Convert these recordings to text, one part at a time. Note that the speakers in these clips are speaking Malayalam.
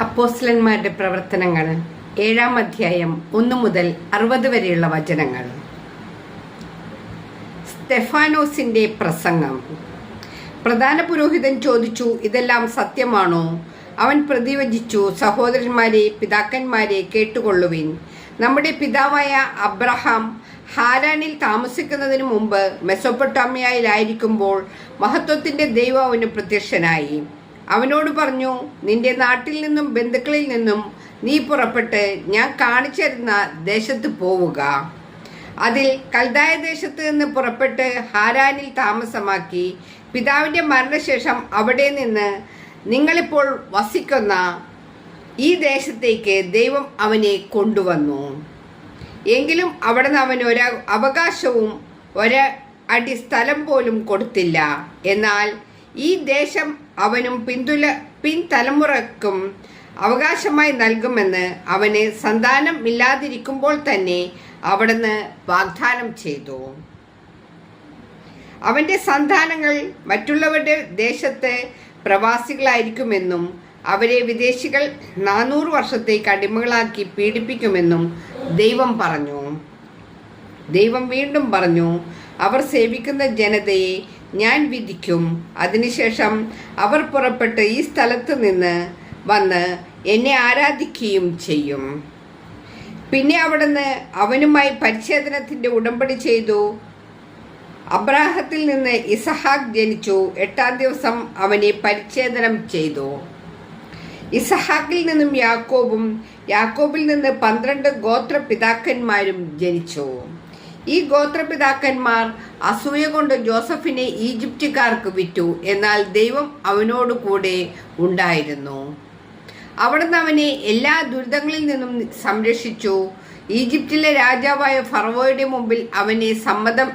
അപ്പോസ്ലന്മാരുടെ പ്രവർത്തനങ്ങൾ ഏഴാം അധ്യായം ഒന്ന് മുതൽ അറുപത് വരെയുള്ള വചനങ്ങൾ. സ്റ്റെഫാനോസിന്റെ പ്രസംഗം. പ്രധാന പുരോഹിതൻ ചോദിച്ചു ഇതെല്ലാം സത്യമാണോ? അവൻ പ്രതിവചിച്ചു സഹോദരന്മാരെ പിതാക്കന്മാരെ കേട്ടുകൊള്ളുവിൻ. നമ്മുടെ പിതാവായ അബ്രഹാം ഹാരാനിൽ താമസിക്കുന്നതിന് മുമ്പ് മെസോപ്പൊട്ടാമ്യയിലായിരിക്കുമ്പോൾ മഹത്വത്തിന്റെ ദൈവം അവന് പ്രത്യക്ഷനായി. അവനോട് പറഞ്ഞു നിന്റെ നാട്ടിൽ നിന്നും ബന്ധുക്കളിൽ നിന്നും നീ പുറപ്പെട്ട് ഞാൻ കാണിച്ചിരുന്ന ദേശത്ത് പോവുക. അതിൽ കൽദായ ദേശത്ത് നിന്ന് പുറപ്പെട്ട് ഹാരാനിൽ താമസമാക്കി പിതാവിന്റെ മരണശേഷം അവിടെ നിന്ന് നിങ്ങളിപ്പോൾ വസിക്കുന്ന ഈ ദേശത്തേക്ക് ദൈവം അവനെ കൊണ്ടുവന്നു. എങ്കിലും അവിടെ നിന്ന് അവന് ഒരു അവകാശവും ഒരു അടി സ്ഥലം പോലും കൊടുത്തില്ല. എന്നാൽ ഈ ദേശം അവനും പിന്തുല പിൻതലമുറക്കും അവകാശമായി നൽകുമെന്ന് അവന് സന്താനം ഇല്ലാതിരിക്കുമ്പോൾ തന്നെ അവിടുന്ന് വാഗ്ദാനം ചെയ്തു. അവന്റെ സന്താനങ്ങൾ മറ്റുള്ളവരുടെ ദേശത്ത് പ്രവാസികളായിരിക്കുമെന്നും അവരെ വിദേശികൾ നാനൂറ് വർഷത്തേക്ക് അടിമകളാക്കി പീഡിപ്പിക്കുമെന്നും ദൈവം പറഞ്ഞു. ദൈവം വീണ്ടും പറഞ്ഞു അവർ സേവിക്കുന്ന ജനതയെ ഞാൻ വിധിക്കും. അതിനുശേഷം അവർ പുറപ്പെട്ട് ഈ സ്ഥലത്ത് നിന്ന് വന്ന് എന്നെ ആരാധിക്കുകയും ചെയ്യും. പിന്നെ അവിടുന്ന് അവനുമായി പരിച്ഛേദനത്തിന്റെ ഉടമ്പടി ചെയ്തു. അബ്രാഹത്തിൽ നിന്ന് ഇസഹാക്ക് ജനിച്ചു. എട്ടാം ദിവസം അവനെ പരിച്ഛേദനം ചെയ്തു. ഇസഹാക്കിൽ നിന്നും യാക്കോബും യാക്കോബിൽ നിന്ന് പന്ത്രണ്ട് ഗോത്ര പിതാക്കന്മാരും ജനിച്ചു. ഈ ഗോത്രപിതാക്കന്മാർ അസൂയ കൊണ്ട് ജോസഫിനെ ഈജിപ്തുകാർക്ക് വിറ്റു. എന്നാൽ ദൈവം അവനോട് കൂടെ ഉണ്ടായിരുന്നു. അവിടുന്ന് അവനെ എല്ലാ ദുരിതങ്ങളിൽ നിന്നും സംരക്ഷിച്ചു. ഈജിപ്തിലെ രാജാവായ ഫറവോയുടെ മുമ്പിൽ അവനെ സമ്മതം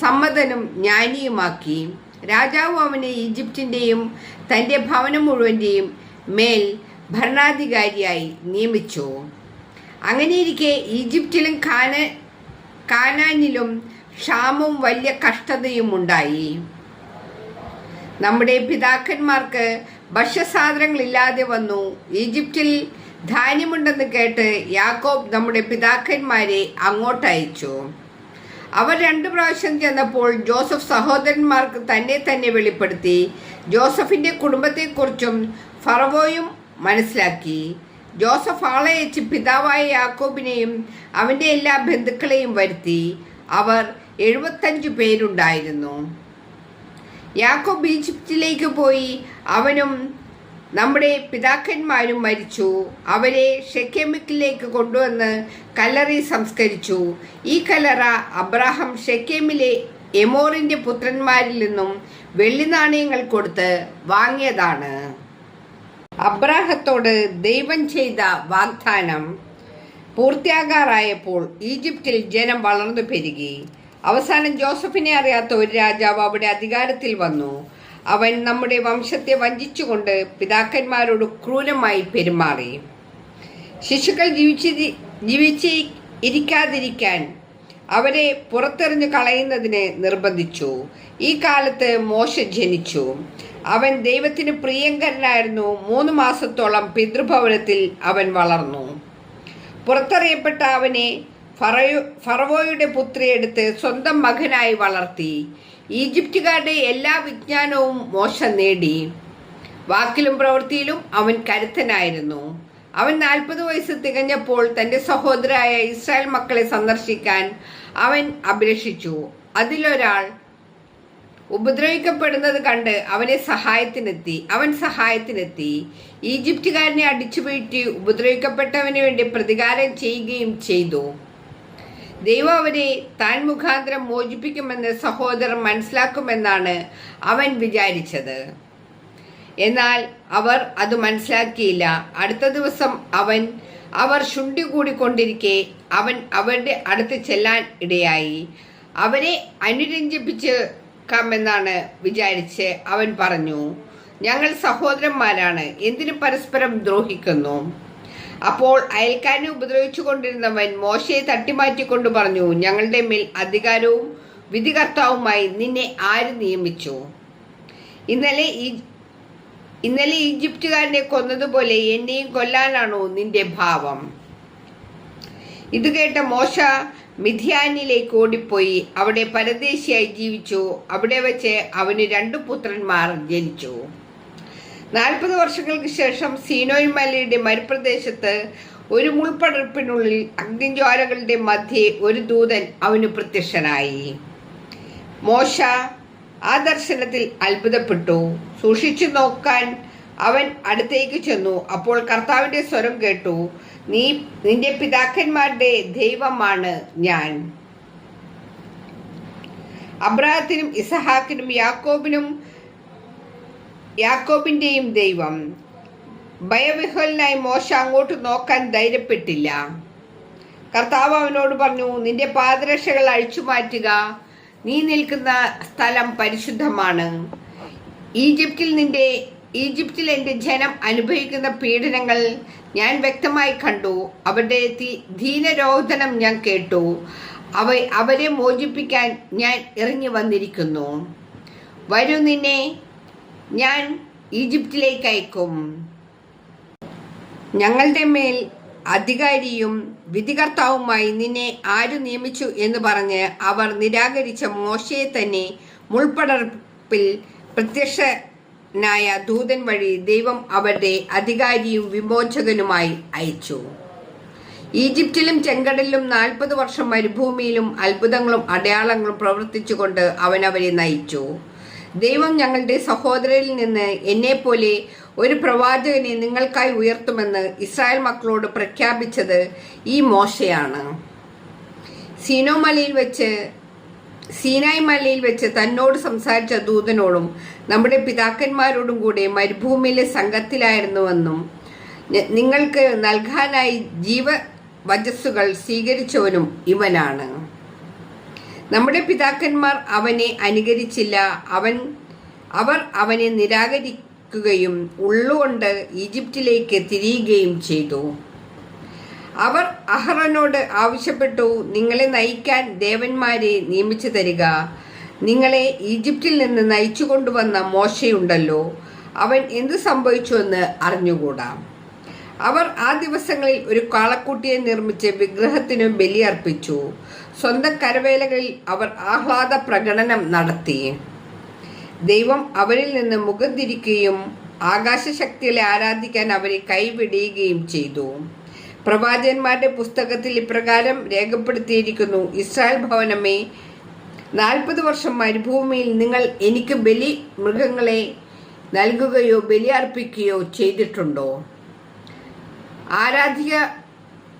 സമ്മതനും ജ്ഞാനിയുമാക്കി. രാജാവ് അവനെ ഈജിപ്തിന്റെയും തന്റെ ഭവനം മുഴുവന്റെയും മേൽ ഭരണാധികാരിയായി നിയമിച്ചു. അങ്ങനെയിരിക്കെ ഈജിപ്തിലും കാന കാനാനിലും ക്ഷാമവും വലിയ കഷ്ടതയും ഉണ്ടായി നമ്മുടെ പിതാക്കന്മാർക്ക് ഭക്ഷ്യസാധനങ്ങളില്ലാതെ വന്നു. ഈജിപ്തിൽ ധാന്യമുണ്ടെന്ന് കേട്ട് യാക്കോബ് നമ്മുടെ പിതാക്കന്മാരെ അങ്ങോട്ട് അയച്ചു അവർ രണ്ടു പ്രാവശ്യം ചെന്നപ്പോൾ ജോസഫ് സഹോദരന്മാർക്ക് തന്നെ തന്നെ വെളിപ്പെടുത്തി. ജോസഫിന്റെ കുടുംബത്തെക്കുറിച്ചും ഫറവോയും മനസ്സിലാക്കി. ജോസഫ് ആളയച്ച് പിതാവായ യാക്കോബിനെയും അവന്റെ എല്ലാ ബന്ധുക്കളെയും വരുത്തി അവർ എഴുപത്തഞ്ചു പേരുണ്ടായിരുന്നു. യാക്കോബ് ഈജിപ്തിലേക്ക് പോയി അവനും നമ്മുടെ പിതാക്കന്മാരും മരിച്ചു. അവരെ ഷെക്കേമിക്കിലേക്ക് കൊണ്ടുവന്ന് കല്ലറി സംസ്കരിച്ചു. ഈ കല്ലറ അബ്രാഹം ഷെക്കേമിലെ എമോറിന്റെ പുത്രന്മാരിൽ നിന്നും വെള്ളി നാണയങ്ങൾ കൊടുത്ത് വാങ്ങിയതാണ്. അബ്രാഹത്തോട് ദൈവം ചെയ്ത വാഗ്ദാനം പൂർത്തിയാകാറായപ്പോൾ ഈജിപ്തിൽ ജനം വളർന്നു പെരുകി. അവസാനം ജോസഫിനെ അറിയാത്ത ഒരു രാജാവ് അവിടെ അധികാരത്തിൽ വന്നു. അവൻ നമ്മുടെ വംശത്തെ വഞ്ചിച്ചുകൊണ്ട് പിതാക്കന്മാരോട് ക്രൂരമായി പെരുമാറി. ശിശുക്കൾ ജീവിച്ച് ജീവിച്ച് ഇരിക്കാതിരിക്കാൻ അവരെ പുറത്തെറിഞ്ഞു കളയുന്നതിന് നിർബന്ധിച്ചു. ഈ കാലത്ത് മോശ ജനിച്ചു. അവൻ ദൈവത്തിന് പ്രിയങ്കരനായിരുന്നു. മൂന്ന് മാസത്തോളം പിതൃഭവനത്തിൽ അവൻ വളർന്നു. പുറത്തറിയപ്പെട്ട അവനെ ഫറയോ ഫറവോയുടെ പുത്രിയെടുത്ത് സ്വന്തം മകനായി വളർത്തി. ഈജിപ്തുകാരുടെ എല്ലാ വിജ്ഞാനവും മോശം നേടി. വാക്കിലും പ്രവൃത്തിയിലും അവൻ കരുത്തനായിരുന്നു. അവൻ നാൽപ്പത് വയസ്സ് തികഞ്ഞപ്പോൾ തന്റെ സഹോദരായ ഇസ്രായേൽ മക്കളെ സന്ദർശിക്കാൻ അവൻ അഭിലഷിച്ചു. അതിലൊരാൾ ഉപദ്രവിക്കപ്പെടുന്നത് കണ്ട് അവനെ സഹായത്തിനെത്തി. അവൻ സഹായത്തിനെത്തി. ഈജിപ്തുകാരനെ അടിച്ചുപീട്ടി ഉപദ്രവിക്കപ്പെട്ടവന് വേണ്ടി പ്രതികാരം ചെയ്യുകയും ചെയ്തു. ദൈവം അവനെ താൻ മുഖാന്തരം മോചിപ്പിക്കുമെന്ന് സഹോദരൻ മനസ്സിലാക്കുമെന്നാണ് അവൻ വിചാരിച്ചത്. എന്നാൽ അവർ അത് മനസ്സിലാക്കിയില്ല. അടുത്ത ദിവസം അവൻ അവർ ശുണ്ടി കൂടിക്കൊണ്ടിരിക്കെ അവൻ അവരുടെ അടുത്ത് ചെല്ലാൻ ഇടയായി. അവരെ അനുരഞ്ജിപ്പിച്ച് കാമെന്നാണ് വിചാരിച്ച് അവൻ പറഞ്ഞു ഞങ്ങൾ സഹോദരന്മാരാണ് എന്തിനു പരസ്പരം ദ്രോഹിക്കുന്നു. അപ്പോൾ അയൽക്കാരനെ ഉപദ്രവിച്ചു കൊണ്ടിരുന്നവൻ മോശയെ തട്ടിമാറ്റിക്കൊണ്ട് പറഞ്ഞു ഞങ്ങളുടെ മേൽ അധികാരവും വിധികർത്താവുമായി നിന്നെ ആര് നിയമിച്ചു? ഇന്നലെ ഈ ഇന്നലെ ഈജിപ്തുകാരനെ കൊന്നതുപോലെ എന്നെയും കൊല്ലാനാണോ നിന്റെ ഭാവം? ഇത് കേട്ട മോശ മിഥിയാനിലേക്ക് ഓടിപ്പോയി. അവിടെ പരദേശിയായി ജീവിച്ചു. അവിടെ വെച്ച് അവന് രണ്ടു പുത്രന്മാർ ജനിച്ചു. നാൽപ്പത് വർഷങ്ങൾക്ക് ശേഷം സീനോയ് മലയുടെ മരുപ്രദേശത്ത് ഒരു മുൾപ്പടർപ്പിനുള്ളിൽ അഗ്നിജ്വാലകളുടെ മധ്യേ ഒരു ദൂതൻ അവന് പ്രത്യക്ഷനായി. മോശ ആ ദർശനത്തിൽ അത്ഭുതപ്പെട്ടു. സൂക്ഷിച്ചു നോക്കാൻ അവൻ അടുത്തേക്ക് ചെന്നു. അപ്പോൾ കർത്താവിന്റെ സ്വരം കേട്ടു. നീ നിന്റെ പിതാക്കന്മാരുടെ ദൈവമാണ് ഞാൻ. അബ്രാഹത്തിനും ഇസഹാക്കിനും യാക്കോബിനും യാക്കോബിന്റെയും ദൈവം. ഭയവിഹ്വലനായി മോശ അങ്ങോട്ട് നോക്കാൻ ധൈര്യപ്പെട്ടില്ല. കർത്താവ് അവനോട് പറഞ്ഞു നിന്റെ പാദരക്ഷകൾ അഴിച്ചു മാറ്റുക നീ നിൽക്കുന്ന സ്ഥലം പരിശുദ്ധമാണ്. ഈജിപ്തിൽ നിന്റെ ഈജിപ്തിൽ എന്റെ ജനം അനുഭവിക്കുന്ന പീഡനങ്ങൾ ഞാൻ വ്യക്തമായി കണ്ടു. അവരുടെ ധീനരോധനം ഞാൻ കേട്ടു. അവ അവരെ മോചിപ്പിക്കാൻ ഞാൻ ഇറങ്ങി വന്നിരിക്കുന്നു. വരൂ നിന്നെ ഞാൻ ഈജിപ്തിലേക്ക് അയക്കും. ഞങ്ങളുടെ മേൽ അധികാരിയും വിധികർത്താവുമായി നിന്നെ ആര് നിയമിച്ചു എന്ന് പറഞ്ഞ് അവർ നിരാകരിച്ച മോശയെ തന്നെ മുൾപ്പടർപ്പിൽ പ്രത്യക്ഷനായ ദൂതൻ വഴി ദൈവം അവരുടെ അധികാരിയും വിമോചകനുമായി അയച്ചു. ഈജിപ്തിലും ചെങ്കടലിലും നാൽപ്പത് വർഷം മരുഭൂമിയിലും അത്ഭുതങ്ങളും അടയാളങ്ങളും പ്രവർത്തിച്ചുകൊണ്ട് അവൻ അവരെ നയിച്ചു. ദൈവം ഞങ്ങളുടെ സഹോദരരിൽ നിന്ന് എന്നെപ്പോലെ ഒരു പ്രവാചകനെ നിങ്ങൾക്കായി ഉയർത്തുമെന്ന് ഇസ്രായേൽ മക്കളോട് പ്രഖ്യാപിച്ചത് ഈ മോശയാണ്. സീനോമലയിൽ വെച്ച് സീനായ് മലയിൽ വെച്ച് തന്നോട് സംസാരിച്ച ദൂതനോടും നമ്മുടെ പിതാക്കന്മാരോടും കൂടെ മരുഭൂമിയിലെ സംഘത്തിലായിരുന്നുവെന്നും നിങ്ങൾക്ക് നൽകാനായി ജീവവചസ്സുകൾ സ്വീകരിച്ചവനും ഇവനാണ്. നമ്മുടെ പിതാക്കന്മാർ അവനെ അനുകരിച്ചില്ല. അവൻ അവർ അവനെ നിരാകരിക്കുകയും ഉള്ളുകൊണ്ട് ഈജിപ്തിലേക്ക് തിരിയുകയും ചെയ്തു. അവർ അഹ്റനോട് ആവശ്യപ്പെട്ടു നിങ്ങളെ നയിക്കാൻ ദേവന്മാരെ നിയമിച്ചു തരിക. നിങ്ങളെ ഈജിപ്തിൽ നിന്ന് നയിച്ചു കൊണ്ടുവന്ന മോശയുണ്ടല്ലോ. അവൻ എന്ത് സംഭവിച്ചുവെന്ന് അറിഞ്ഞുകൂടാ? അവർ ആ ദിവസങ്ങളിൽ ഒരു കാളക്കുട്ടിയെ നിർമ്മിച്ച് വിഗ്രഹത്തിനും ബലിയർപ്പിച്ചു. സ്വന്തം കരവേലകളിൽ അവർ ആഹ്ലാദ പ്രകടനം നടത്തി. ദൈവം അവരിൽ നിന്ന് മുഖം തിരിക്കുകയും ആകാശശക്തികളെ ആരാധിക്കാൻ അവരെ കൈവിടുകയും ചെയ്തു. പ്രവാചകന്മാരുടെ പുസ്തകത്തിൽ ഇപ്രകാരം രേഖപ്പെടുത്തിയിരിക്കുന്നു. ഇസ്രായേൽ ഭവനമേ നാൽപ്പത് വർഷം മരുഭൂമിയിൽ നിങ്ങൾ എനിക്ക് ബലി മൃഗങ്ങളെ നൽകുകയോ ബലി അർപ്പിക്കുകയോ ചെയ്തിട്ടുണ്ടോ? ആരാധിക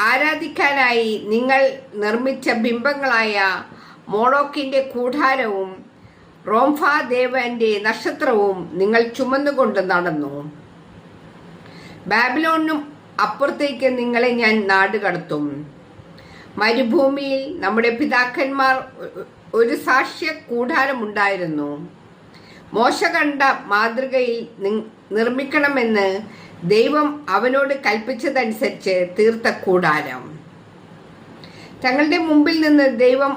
ആരാധിക്കാനായി നിങ്ങൾ നിർമ്മിച്ച ബിംബങ്ങളായ മോളോക്കിന്റെ കൂടാരവും റോംഫാ ദേവന്റെ നക്ഷത്രവും നിങ്ങൾ ചുമന്നുകൊണ്ട് നടന്നു. ബാബിലോണിനും അപ്പുറത്തേക്ക് നിങ്ങളെ ഞാൻ നാട് കടത്തും. മരുഭൂമിയിൽ നമ്മുടെ പിതാക്കന്മാർ ഒരു സാക്ഷ്യ കൂടാരമുണ്ടായിരുന്നു. മോശ കണ്ട മാതൃകയിൽ നിർമ്മിക്കണമെന്ന് ദൈവം അവനോട് കൽപ്പിച്ചതനുസരിച്ച് തീർത്ത കൂടാരം. തങ്ങളുടെ മുമ്പിൽ നിന്ന് ദൈവം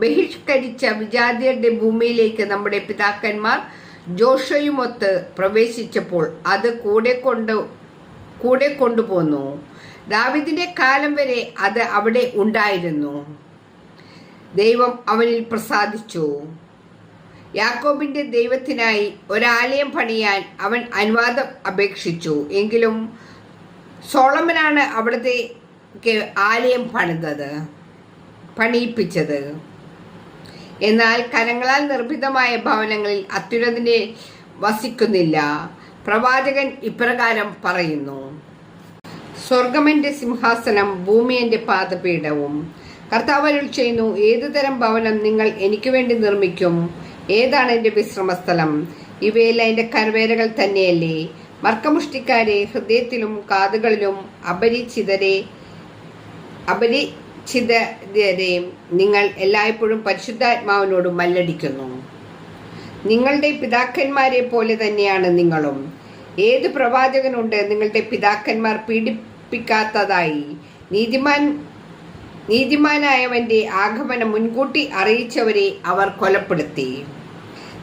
ബഹിഷ്കരിച്ച വിജാതിയരുടെ ഭൂമിയിലേക്ക് നമ്മുടെ പിതാക്കന്മാർ ജോഷയുമൊത്ത് പ്രവേശിച്ചപ്പോൾ അത് കൂടെ കൊണ്ട് കൂടെ കൊണ്ടുപോന്നു. ദാവിദിന്റെ കാലം വരെ അത് അവിടെ ഉണ്ടായിരുന്നു. ദൈവം അവനിൽ പ്രസാദിച്ചു. യാക്കോബിന്റെ ദൈവത്തിനായി ഒരാലയം പണിയാൻ അവൻ അനുവാദം അപേക്ഷിച്ചു. എങ്കിലും സോളമനാണ് അവിടുത്തെ ആലയം പണിതത് പണിയിപ്പിച്ചത്. എന്നാൽ കരങ്ങളാൽ നിർമ്മിതമായ ഭവനങ്ങളിൽ അത്യുരതിനെ വസിക്കുന്നില്ല. പ്രവാചകൻ ഇപ്രകാരം പറയുന്നു. സ്വർഗമെന്റെ സിംഹാസനം ഭൂമി എന്റെ പാദപീഠവും. കർത്താവ് ചെയ്യുന്നു ഏതു തരം ഭവനം നിങ്ങൾ എനിക്ക് വേണ്ടി നിർമ്മിക്കും? ഏതാണ് എന്റെ വിശ്രമസ്ഥലം? ഇവയെല്ലാം എന്റെ കരവേരകൾ തന്നെയല്ലേ? മർക്കമുഷ്ടിക്കാരെ ഹൃദയത്തിലും കാതുകളിലും അപരിചിതരെ അപരിചിതരെ നിങ്ങൾ എല്ലായ്പ്പോഴും പരിശുദ്ധാത്മാവിനോട് മല്ലടിക്കുന്നു. നിങ്ങളുടെ പിതാക്കന്മാരെ പോലെ തന്നെയാണ് നിങ്ങളും. ഏത് പ്രവാചകനുണ്ട്? നിങ്ങളുടെ പിതാക്കന്മാർ പീഡിപ്പിക്കാത്തതായി. നീതിമാൻ നീതിമാനായവന്റെ ആഗമനം മുൻകൂട്ടി അറിയിച്ചവരെ അവർ കൊലപ്പെടുത്തി.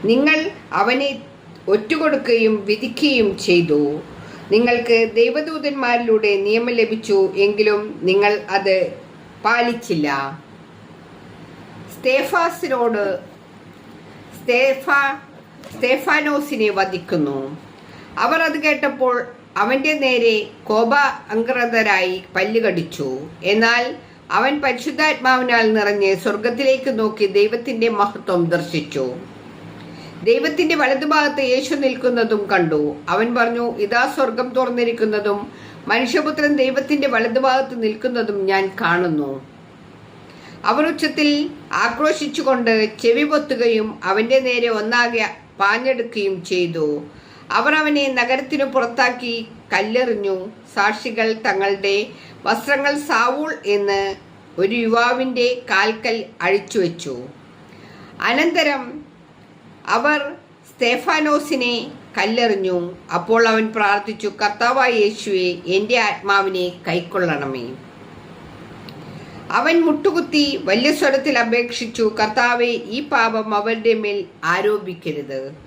നിങ്ങൾ അവനെ ഒറ്റുകൊടുക്കുകയും വിധിക്കുകയും ചെയ്തു. നിങ്ങൾക്ക് ദൈവദൂതന്മാരിലൂടെ നിയമം ലഭിച്ചു എങ്കിലും നിങ്ങൾ അത് പാലിച്ചില്ല. സ്തേഫാസിനോട് സ്തേഫ സ്തേഫാനോസിനെ വധിക്കുന്നു. അവർ അത് കേട്ടപ്പോൾ അവന്റെ നേരെ കോപ അങ്കൃതരായി പല്ലുകടിച്ചു എന്നാൽ അവൻ പരിശുദ്ധാത്മാവിനാൽ നിറഞ്ഞ് സ്വർഗത്തിലേക്ക് നോക്കി ദൈവത്തിന്റെ മഹത്വം ദർശിച്ചു. ദൈവത്തിന്റെ വലതുഭാഗത്ത് യേശു നിൽക്കുന്നതും കണ്ടു. അവൻ പറഞ്ഞു ഇതാ സ്വർഗം തുറന്നിരിക്കുന്നതും മനുഷ്യപുത്രൻ ദൈവത്തിന്റെ വലതുഭാഗത്ത് നിൽക്കുന്നതും ഞാൻ കാണുന്നു. അവർ ഉച്ചത്തിൽ ആക്രോശിച്ചുകൊണ്ട് ചെവി പൊത്തുകയും അവന്റെ നേരെ ഒന്നാകെ പാഞ്ഞെടുക്കുകയും ചെയ്തു. അവർ അവനെ നഗരത്തിനു പുറത്താക്കി കല്ലെറിഞ്ഞു. സാക്ഷികൾ തങ്ങളുടെ വസ്ത്രങ്ങൾ സാവൂൾ എന്ന് ഒരു യുവാവിന്റെ കാൽക്കൽ അഴിച്ചുവെച്ചു അനന്തരം അവർ സ്തേഫാനോസിനെ കല്ലെറിഞ്ഞു. അപ്പോൾ അവൻ പ്രാർത്ഥിച്ചു കർത്താവായ യേശുവെ എന്റെ ആത്മാവിനെ കൈക്കൊള്ളണമേ. അവൻ മുട്ടുകുത്തി വലിയ സ്വരത്തിൽ അപേക്ഷിച്ചു കർത്താവെ ഈ പാപം അവരുടെ മേൽ ആരോപിക്കരുത്.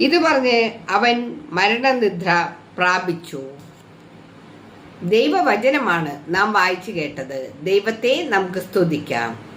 ഇത് പറഞ്ഞ് അവൻ മരണനിദ്ര പ്രാപിച്ചു. ദൈവവചനമാണ് നാം വായിച്ചു കേട്ടത്. ദൈവത്തെ നമുക്ക് സ്തുതിക്കാം.